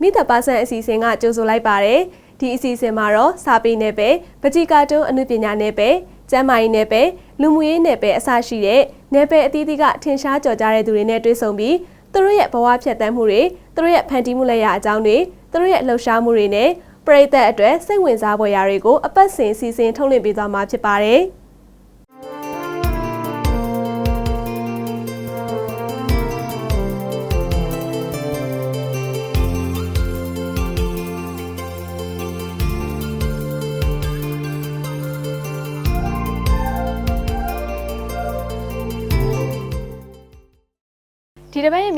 မိသက်ပါဆန်အစီအစဉ်ကကြိုဆိုလိုက်ပါတယ်ဒီအစီအစဉ်မှာတော့စာပေနယ်ပယ်ပကြီကာတွန်းအနုပညာနယ်ပယ်ကျမ်းမာရေးနယ်ပယ်လူမှုရေးနယ်ပယ်အစရှိတဲ့နယ်ပယ်အသီးသီးကထင်ရှားကြော်ကြားတဲ့သူတွေနဲ့တွေ့ဆုံပြီးသူတို့ရဲ့ဘဝဖြတ်သန်းမှုတွေသူတို့ရဲ့ဖန်တီးမှုလက်ရာအကြောင်းတွေသူတို့ရဲ့လှုပ်ရှားမှုတွေနဲ့ပရိသတ်အတွက်စိတ်ဝင်စားဖွယ်ရာတွေကိုအပတ်စဉ်စီစဉ်ထုတ်လွှင့်ပေးသွားမှာဖြစ်ပါတယ်။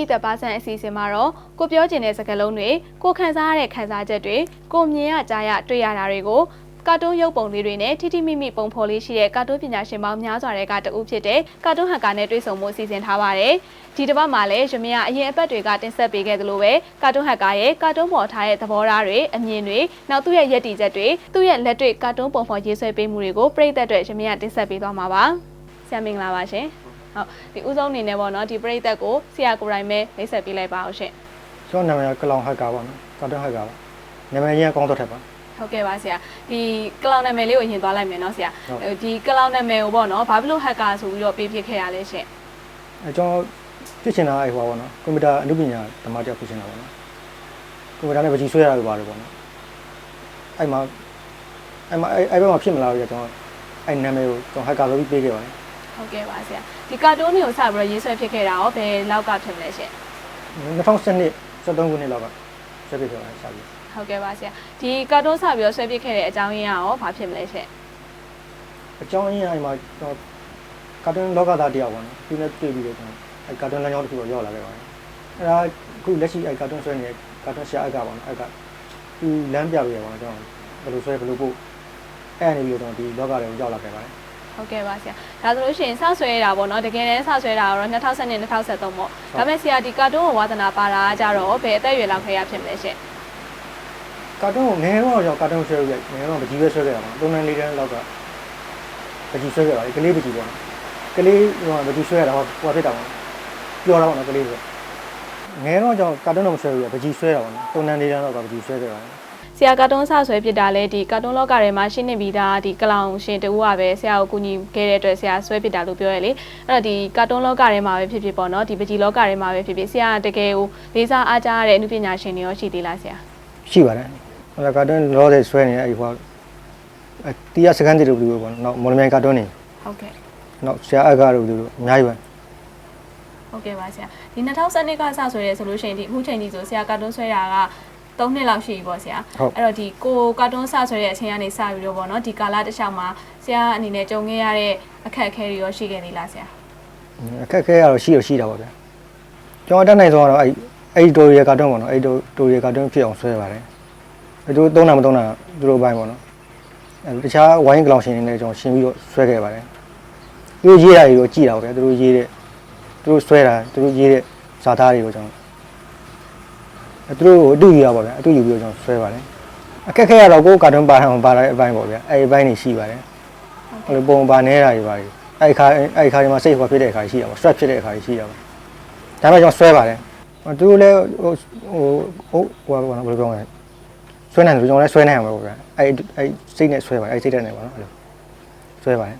ဒီတစ်ပတ်ရဲ့မိသက်ပါဆန်အစီအစဉ်မှာတော့ကိုပြောချင်တဲ့စကားလုံးတွေကိုခံစားရတဲ့ခံစားချက်တွေကိုမြင်ရကြားရတွေ့ရတာတွေကိုကာတွန်းရုပ်ပုံလေးတွေနဲ့ထိထိမိမိပုံဖော်လေးရှိတဲ့ကာတွန်းပညာရှင်ပေါင်းများစွာတဲ့ကတဦးဖြစ်တဲ့ကာတွန်းဟန်ကာနဲ့တွေ့ဆုံမှုစီစဉ်ထားပါတယ်။ဒီတစ်ပတ်မှာလည်းရမရအရင်အပတ်တွေကတင်ဆက်ပေးခဲ့သလိုပဲကာတွန်းဟန်ကာရဲ့ကာတွန်းပေါ်ထားတဲ့သဘောထားတွေအမြင်တွေနောက်သူ့ရဲ့ရည်တည်ချက်တွေသူ့ရဲ့လက်တွေ့ကာတွန်းပုံဖော်ရေးဆွဲပေးမှုတွေကိုပြည်သက်အတွက်ရမရတင်ဆက်ပေးသွားမှာပါ။ဆရာမင်္ဂလာပါရှင်။ ဟုတ်ဒီဥဆုံးအနေနဲ့ပေါ့နော်ဒီပြည်သက်ကိုဆရာကိုယ်တိုင်ပဲမိတ်ဆက်ပေးလိုက်ပါအောင်ရှင်ကျွန်တော်နာမည်ကကလောင်ဟက်ကာပါနော်ကာတွန်းဟက်ကာပါနာမည်ကြီးကကောင်းတော့ထက်ပါဟုတ်ကဲ့ပါဆရာဒီကလောင်နာမည်လေးကိုအရင်သွားလိုက်မယ်နော်ဆရာဟုတ်ဟိုဒီကလောင်နာမည်ကိုပေါ့နော်ဘာဖြစ်လို့ဟက်ကာဆိုပြီးတော့ပေးဖြစ်ခဲ့ရလဲရှင်အဲကျွန်တော်ဖြစ်ချင်တာအဲ့ဟိုပါပေါ့နော်ကွန်ပျူတာအနုပညာဓမ္မကျောက်ဖြစ်ချင်တာပေါ့နော်ကွန်ပျူတာနဲ့ပကြီးဆွဲရတာပါတယ်ပေါ့နော်အဲ့မှာအဲ့မှာအဲ့အဲ့ဘက်မှာဖြစ်မလာဘူးကြကျွန်တော်အဲ့နာမည်ကိုကျွန်တော်ဟက်ကာဆိုပြီးပေးခဲ့ပါတယ်ဟုတ်ကဲ့ပါဆရာ ဒီကာတွန်းတွေကိုစပြီးတော့ရေးဆွဲဖြစ်ခဲ့တာရောဘယ်လောက်ကဖြစ်မလဲရှင်2012 73ခုနှစ်လောက်ကဆက်ဖြစ်ခဲ့ပါတယ်စပြီးဟုတ်ကဲ့ပါဆရာဒီကာတွန်းစပြီးတော့ဆွဲဖြစ်ခဲ့တဲ့အကြောင်းရင်းကရောဘာဖြစ်မလဲရှင်အကြောင်းရင်းအဲ့မှာကျွန်တော်ကာတွန်းလောကသားတယောက်ပေါ့နော်သူနဲ့တွေ့ပြီးတော့ကျွန်တော်အဲ့ကာတွန်းလမ်းကြောင်းတစ်ခုတော့ရောက်လာခဲ့ပါတယ်အဲ့ဒါအခုလက်ရှိအဲ့ကာတွန်းဆွဲနေတဲ့ကာတွန်းဆရာအက်ကပေါ့နော်အဲ့ကသူလမ်းပြပေးရပါတော့ကျွန်တော်ဘယ်လိုဆွဲဘယ်လိုပို့အဲ့အနေပြီးတော့ကျွန်တော်ဒီလောကတွေကိုရောက်လာခဲ့ပါတယ် ဟုတ်ကဲ့ပါဆရာဒါဆိုလို့ရှိရင်စဆွဲရတာပေါ့နော်တကယ်တမ်းစဆွဲတာကတော့2012 2013ပေါ့ဒါပေမဲ့ဆရာဒီကာတွန်းကိုဝါသနာပါတာကကြတော့ဘယ်အသက်အရွယ်လောက်ခေရဖြစ်မလဲရှင်ကာတွန်းကိုငယ်တော့ကျွန်တော်ကာတွန်းဆွဲခဲ့ငယ်တော့ပကြီးပဲဆွဲခဲ့တာပါသုံးတန်းလေးတန်းလောက်ကပကြီးဆွဲခဲ့ပါတယ်ကလေးပကြီးပေါ့နော်ကလေးဟိုပကြီးဆွဲရတာဟောဟိုဖြစ်တာပေါ့ပြောတော့နော်ကလေးဆိုငယ်တော့ကျွန်တော်ကာတွန်းတော့မဆွဲဘူးပကြီးဆွဲတာပေါ့နော်သုံးတန်းလေးတန်းလောက်ကပကြီးဆွဲခဲ့ပါတယ် ဆရာကာတွန်းစဆွဲဖြစ်တာလဲဒီကာတွန်းလောကထဲမှာရှင်းနေပြီးသားဒီကလောင်ရှင်တူကပဲဆရာကိုကူညီခဲ့တဲ့အတွက်ဆရာဆွဲဖြစ်တာလို့ပြောရလေအဲ့တော့ဒီကာတွန်းလောကထဲမှာပဲဖြစ်ဖြစ်ပေါ့နော်ဒီပကြီးလောကထဲမှာပဲဖြစ်ဖြစ်ဆရာတကယ်ကိုလေးစားအားကြားရတဲ့အမှုပညာရှင်တွေရောရှိသေးလားဆရာရှိပါတယ်ဟိုကာတွန်းလောတဲ့ဆွဲနေအဲ့ဒီဟိုအတီးရစကန်တီတို့လူပေါ့နော်မော်လမြိုင်ကာတွန်းနေဟုတ်ကဲ့နောက်ဆရာအကားတို့လူတို့အများကြီးပဲဟုတ်ကဲ့ပါဆရာဒီ2012ကစဆွဲရဲဆိုလို့ရှိရင်ဒီအခုချိန်ကြီးဆိုဆရာကာတွန်းဆွဲတာက 3နှစ်လောက်ရှိပြီပေါ့ဆရာအဲ့တော့ဒီကိုကာတွန်းစဆွဲတဲ့အချိန်ကနေစပြီးတော့ပေါ့နော်ဒီကာလတစ်လျှောက်မှာဆရာအနေနဲ့ကြုံခဲ့ရတဲ့အခက်အခဲတွေရောရှိခဲ့သေးလားဆရာအခက်ခဲရတော့ရှိရရှိတာပေါ့ဗျာကျွန်တော်တက်နိုင်ဆုံးကတော့အဲ့အဲ့ဒီတိုရီယာကာတွန်းပေါ့နော်အဲ့ဒီတိုရီယာကာတွန်းဖြစ်အောင်ဆွဲပါတယ်အဲ့တို့သုံးတာမသုံးတာသူတို့ဘိုင်းပေါ့နော်အဲ့တခြားဝိုင်းကလောင်ရှင်တွေနဲ့ကျွန်တော်ရှင်းပြီးတော့ဆွဲခဲ့ပါတယ်သူတို့ရေးတာတွေတော့ကြည်တာပေါ့ဗျာသူတို့ရေးတဲ့သူတို့ဆွဲတာသူတို့ရေးတဲ့ဇာသားတွေကိုကျွန်တော်အဲ့ သူတို့ကိုအတူယူရပါဗျာအတူယူပြီးတော့ကျွန်တော်ဆွဲပါတယ်အခက်ခဲရတော့ကိုယ်ကာတွန်းပါတာပါတဲ့အပိုင်းပေါ့ဗျာအဲ့ဒီဘိုင်းတွေရှိပါတယ်အဲ့လိုပုံပါနေတာတွေပါလေအဲ့ဒီခါအဲ့ဒီခါဒီမှာစိတ်ဟောဖြစ်တဲ့အခါရှိတာပေါ့ stress ဖြစ်တဲ့အခါရှိတာပေါ့ဒါပေမဲ့ကျွန်တော်ဆွဲပါတယ်သူတို့လည်းဟိုဟိုဟိုဟိုဘာလို့ပြောမလဲဆွဲနိုင်တယ်ကျွန်တော်လည်းဆွဲနိုင်အောင်ပဲပေါ့ဗျာအဲ့အဲ့စိတ်နဲ့ဆွဲပါတယ်အဲ့စိတ်နဲ့ပေါ့နော်အဲ့လိုဆွဲပါတယ်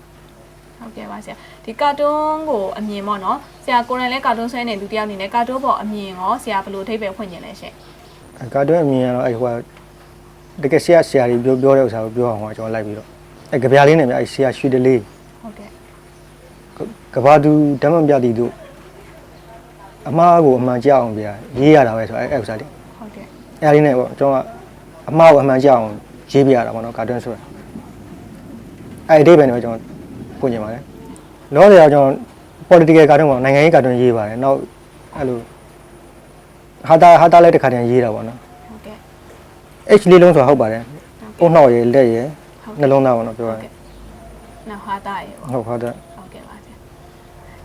ဟုတ်ကဲ့ပါဆရာဒီကာတွန်းကိုအမြင်ပေါ့နော်ဆရာကိုယ်တိုင်လည်းကာတွန်းဆွဲနေသူတယောက်အနေနဲ့ကာတွန်းပေါ်အမြင်ရောဆရာဘယ်လိုအထိပ္ပယ်ဖွင့်ကျင်လဲရှင့်ကာတွန်းအမြင်ကတော့အဲ့ဟိုတကယ်ဆရာဆရာကြီးပြောပြောတဲ့ဥစ္စာကိုပြောအောင်ဟောကျွန်တော်လိုက်ပြီးတော့အဲ့ကြပြားလေးနဲ့မြအဲ့ဆရာရွှေတလေးဟုတ်ကဲ့ကဘာသူဓမ္မပြတိတို့အမားကိုအမှန်ကြောက်အောင်ဗျာရေးရတာပဲဆိုအဲ့အဲ့ဥစ္စာလေးဟုတ်ကဲ့အဲ့ဒီနဲ့ပေါ့ကျွန်တော်ကအမှားကိုအမှန်ကြအောင်ရေးပြရတာပေါ့နော်ကာတွန်းဆိုတာအဲ့ဒီအဓိပ္ပာယ်နဲ့ပဲကျွန်တော် ပွင့်ကျင်ပါတယ်လောဆယ်ကကျွန်တော် political ကာတွန်းပေါ့နိုင်ငံရေးကာတွန်းရေးပါတယ်နောက်အဲ့လိုဟာတာဟာတာလည်းတစ်ခါတည်းရေးတာပေါ့နော်ဟုတ်ကဲ့ H လေးလုံးဆိုတာဟုတ်ပါတယ်ဟုတ်အုံနှောက်ရယ်လက်ရယ်ဟုတ်နှလုံးသားပေါ့နော်ပြောရဟုတ်ရင်ကဲ့နောက်ဟာတာရေပေါ့ဟုတ်ဟုတ်တယ်ဟုတ်ကဲ့ပါဆရာ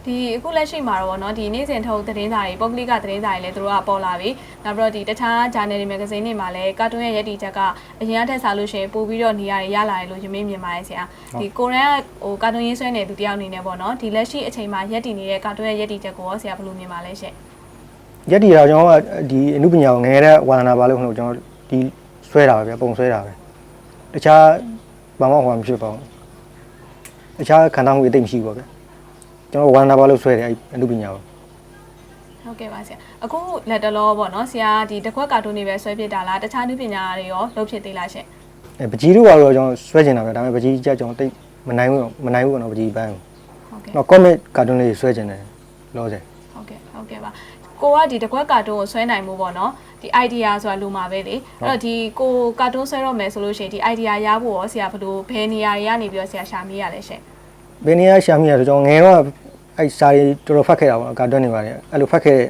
ဒီအခုလက်ရှိမှာတော့ဗောနော်ဒီနေ့စဉ်ထုတ်သတင်းစာတွေပုဂ္ဂလိကသတင်းစာတွေလည်းတို့ကပေါ်လာပြီနောက်ပြီးတော့ဒီတခြား journal တွေ magazine တွေမှာလည်းကာတွန်းရဲ့ရည်တည်ချက်ကအရင်ကထက်စားလို့ရှိရင်ပို့ပြီးတော့နေရာတွေရလာတယ်လို့ယမင်းမြင်ပါတယ်ဆရာဒီကိုရန်ကဟိုကာတွန်းရေးဆွဲနေသူတယောက်အနေနဲ့ဗောနော်ဒီလက်ရှိအချိန်မှာရည်တည်နေတဲ့ကာတွန်းရဲ့ရည်တည်ချက်ကိုရောဆရာဘယ်လိုမြင်ပါလဲရှင့်ရက်တီတာကျွန်တော်ကဒီအမှုပညာကိုငယ်ငယ်တဲ့ဝါသနာပါလို့ကျွန်တော်ဒီဆွဲတာပဲဗျပုံဆွဲတာပဲတခြားဘာမှဟောမဖြစ်ပါဘူးတခြားခန္ဓာမှုအသိမရှိဘူးပေါ့ဗျ ကျွန်တော်ဝါသနာပါလို့ဆွဲတယ်အဲ့အမှုပညာကိုဟုတ်ကဲ့ပါဆရာအခုလက်တလောပေါ့နော်ဆရာဒီတစ်ခွက်ကာတွန်းတွေပဲဆွဲဖြစ်တာလားတခြားနည်းပညာတွေရောလုပ်ဖြစ်သေးလားရှင်အဲပကြီးတို့ကတော့ကျွန်တော်ဆွဲကျင်တာပဲဒါပေမဲ့ပကြီးကြကျွန်တော်တိတ်မနိုင်ဘူးမနိုင်ဘူးကတော့ပကြီးပန်းဟုတ်ကဲ့တော့ comic cartoon လေးဆွဲကျင်တယ်လောဆယ်ဟုတ်ကဲ့ဟုတ်ကဲ့ပါကိုကဒီတစ်ခွက်ကာတွန်းကိုဆွဲနိုင်မှုပေါ့နော်ဒီ idea ဆိုတာလူမှာပဲလေအဲ့တော့ဒီကိုကာတွန်းဆွဲတော့မယ်ဆိုလို့ရှိရင်ဒီ idea ရဖို့ရောဆရာဘယ်လိုဘယ်နေရာတွေကနေပြီးတော့ဆရာရှာမိရလဲရှင် ဘယ်နေရာရှာမိရဆိုကျွန်တော်ငယ်တော့အဲ့စာရီတော်တော်ဖတ်ခဲ့တာပေါ့ကာတွန်းနေပါတယ်အဲ့လိုဖတ်ခဲ့တဲ့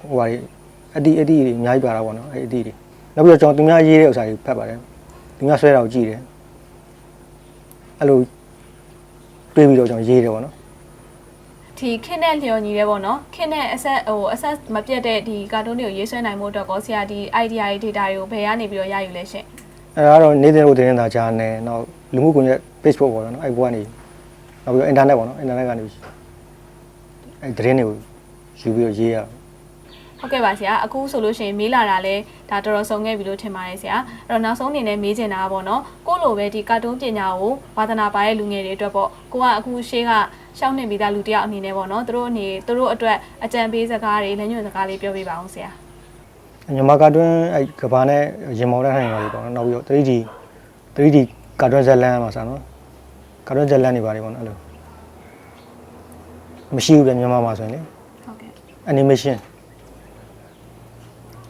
ဟိုပါလေအတီအတီတွေအများကြီးပါတာပေါ့နော်အဲ့အတီတွေနောက်ပြီးတော့ကျွန်တော်သူများရေးတဲ့ဥစ္စာတွေဖတ်ပါတယ်သူများဆွဲတာကိုကြည့်တယ်အဲ့လိုတွေးပြီးတော့ကျွန်တော်ရေးတယ်ပေါ့နော်ဒီခင်းနဲ့လျော်ညီတယ်ပေါ့နော်ခင်းနဲ့အဆက်ဟိုအဆက်မပြတ်တဲ့ဒီကာတွန်းတွေကိုရေးဆွဲနိုင်မှုအတွက်ကောဆရာဒီ idea တွေ data တွေကိုဘယ်ကနေပြီးတော့ရယူလဲရှင်အဲ့ဒါကတော့နေ့စဉ်လို့တင်နေတာကြားနေနောက်လူမှုကွန်ရက် Facebook ပေါ့နော်အဲ့ဘွားနေ နောက်ပြီးတော့ internet ပေါ့နော် internet ကနေအဲ့သတင်းတွေကိုယူပြီးတော့ရေးရဟုတ်ကဲ့ပါဆရာအခုဆိုလို့ရှိရင်မေးလာတာလဲဒါတော်တော်ဆုံးခဲ့ပြီလို့ထင်ပါတယ်ဆရာအဲ့တော့နောက်ဆုံးအနေနဲ့မေးချင်တာကပေါ့နော်ကိုယ့်လိုပဲဒီကာတွန်းပညာကိုဝါသနာပါတဲ့လူငယ်တွေအတွက်ပေါ့ကိုကအခုရှေးကရှောင်းနေပြီးသားလူတစ်ယောက်အနေနဲ့ပေါ့နော်သူတို့အနေသူတို့အတွက်အကြံပေးစကားတွေလက်ညွှန်စကားလေးပြောပြပါအောင်ဆရာမြန်မာကာတွန်းအဲ့ကဘာနဲ့ရင်မောင်းတဲ့နိုင်ပါလေပေါ့နော်နောက်ပြီးတော့ 3D 3D ကာတွန်းဇက်လန်မှာစနော် ကာတွန်းဇက်လန်နေပါလေပေါ့နော်အဲ့လိုမရှိဘူးပြမြန်မာမှာဆိုရင်လေဟုတ်ကဲ့ animation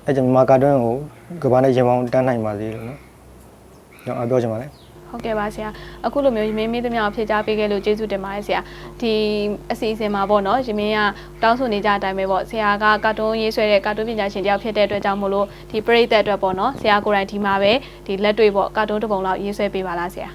အဲ့ကြောင့်မြန်မာကာတွန်းကိုကဘာနဲ့ရင်မောင်းတန်းနိုင်ပါစေလို့နော်ကျွန်တော်အပြောချင်ပါတယ်ဟုတ်ကဲ့ပါဆရာအခုလိုမျိုးရမင်းမင်းသမ ्या ကိုဖြည့်ချပေးခဲ့လို့ကျေးဇူးတင်ပါတယ်ဆရာဒီအစီအစဉ်မှာပေါ့နော်ရမင်းကတောင်းဆိုနေကြတဲ့အတိုင်းပဲပေါ့ဆရာကကာတွန်းရေးဆွဲတဲ့ကာတွန်းပညာရှင်တယောက်ဖြစ်တဲ့အတွက်ကြောင့်မို့လို့ဒီပရိသတ်အတွက်ပေါ့နော်ဆရာကိုယ်တိုင်ဒီမှာပဲဒီလက်တွေ့ပေါ့ကာတွန်းတစ်ပုံလောက်ရေးဆွဲပေးပါလားဆရာ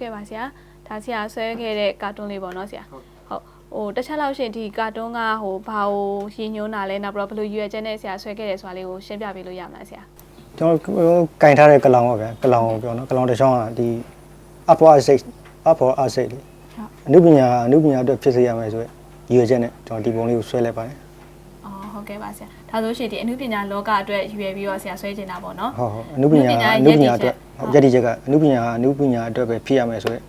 ဟုတ်ကဲ့ပါဆရာဒါဆရာဆွဲခဲ့တဲ့ကာတွန်းလေးပေါ့နော်ဆရာဟုတ်ဟိုတစ်ချက်လောက်ရှင်ဒီကာတွန်းကဟိုဘာကိုရည်ညွှန်းတာလဲနောက်ပြီးတော့ဘယ်လိုရွယ်ချက်နဲ့ဆရာဆွဲခဲ့တယ်ဆိုတာလေးကိုရှင်းပြပေးလို့ရမလားဆရာကျွန်တော်ကင်ထားတဲ့ကလောင်ပါဗျာကလောင်ကိုပြောနော်ကလောင်တစ်ချောင်းကဒီ upper asset upper asset လေအနုပညာအနုပညာအတွက်ဖြစ်စေရမယ်ဆိုရည်ရွယ်ချက်နဲ့ကျွန်တော်ဒီပုံလေးကိုဆွဲလိုက်ပါတယ်အော်ဟုတ်ကဲ့ပါဆရာဒါဆိုရှင်ဒီအနုပညာလောကအတွက်ရွယ်ပြီးတော့ဆရာဆွဲချင်တာပေါ့နော်ဟုတ်ဟုတ်အနုပညာအနုပညာအတွက် ယက်တီချက်ကအနုပညာအနုပညာအတွက်ပဲဖြစ်ရမယ်ဆိုရယ်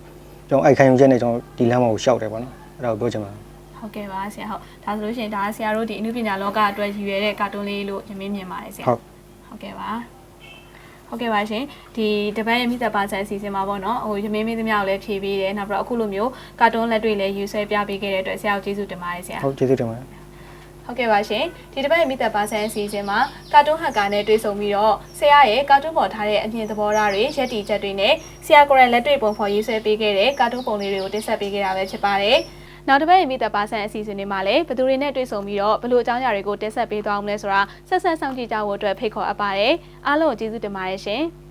ကျွန်တော်အိုက်ခံယူချက်နဲ့ကျွန်တော်ဒီလမ်းမှာကိုရှောက်တယ်ပေါ့နော်အဲ့ဒါကိုပြောချင်ပါတယ်ဟုတ်ကဲ့ပါဆရာဟုတ်ဒါဆိုလို့ရှိရင်ဒါဆရာတို့ဒီအနုပညာလောကအတွက်ရည်ရွယ်တဲ့ကာတွန်းလေးလို့ရမင်းမြင်ပါတယ်ဆရာဟုတ်ဟုတ်ကဲ့ပါဟုတ်ကဲ့ပါရှင်ဒီတပတ်ရဲ့မိသက်ပါဆက်အစီအစဉ်မှာပေါ့နော်ဟိုရမင်းမင်းသမ ्या ကိုလည်းဖြည့်ပေးတယ်နောက်ပြီးတော့အခုလိုမျိုးကာတွန်းလက်တွေလည်းယူဆွဲပြပေးခဲ့တဲ့အတွက်ဆရာကိုကျေးဇူးတင်ပါတယ်ဆရာဟုတ်ကျေးဇူးတင်ပါတယ် ဟုတ်ကဲ့ပါရှင်ဒီတစ်ပတ်ရဲ့မိသက်ပါဆန်အစီအစဉ်မှာကာတွန်းဟက်ကာနဲ့တွေ့ဆုံပြီးတော့ဆရာရဲ့ကာတွန်းပေါ်ထားတဲ့အမြင်သဘောထားတွေရက်တီချက်တွေနဲ့ဆရာကိုယ်တိုင်လက်တွေ့ပုံဖော်ရေးဆွဲပေးခဲ့တဲ့ကာတွန်းပုံလေးတွေကိုတင်ဆက်ပေးခဲ့တာပဲဖြစ်ပါတယ်နောက်တစ်ပတ်ရဲ့မိသက်ပါဆန်အစီအစဉ်တွေမှာလည်းဘယ်သူတွေနဲ့တွေ့ဆုံပြီးတော့ဘယ်လိုအကြောင်းအရာတွေကိုတင်ဆက်ပေးသွားအောင်လဲဆိုတာဆက်ဆက်ဆောင်ကြည့်ကြဖို့အတွက်ဖိတ်ခေါ်အပ်ပါတယ်အားလုံးကိုကျေးဇူးတင်ပါတယ်ရှင်။